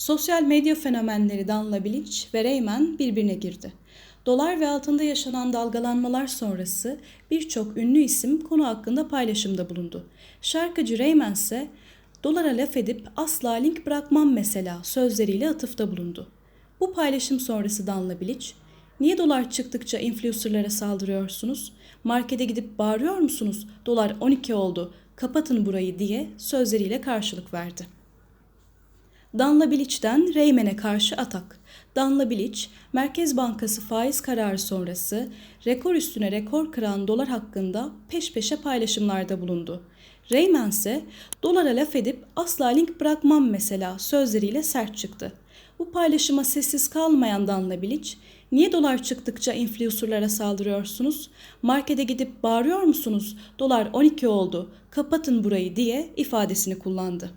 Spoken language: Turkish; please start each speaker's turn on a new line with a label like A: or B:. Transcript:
A: Sosyal medya fenomenleri Danla Bilic ve Reymen birbirine girdi. Dolar ve altında yaşanan dalgalanmalar sonrası birçok ünlü isim konu hakkında paylaşımda bulundu. Şarkıcı Reymen ise dolara laf edip asla link bırakmam mesela sözleriyle atıfta bulundu. Bu paylaşım sonrası Danla Bilic, niye dolar çıktıkça influencerlara saldırıyorsunuz? Markete gidip bağırıyor musunuz? Dolar 12 oldu, kapatın burayı diye sözleriyle karşılık verdi. Danla Bilic'den Reymen'e karşı atak. Danla Bilic, Merkez Bankası faiz kararı sonrası rekor üstüne rekor kıran dolar hakkında peş peşe paylaşımlarda bulundu. Reymen ise dolara laf edip asla link bırakmam mesela sözleriyle sert çıktı. Bu paylaşıma sessiz kalmayan Danla Bilic, niye dolar çıktıkça influencerlara saldırıyorsunuz? Markete gidip bağırıyor musunuz? Dolar 12 oldu, kapatın burayı diye ifadesini kullandı.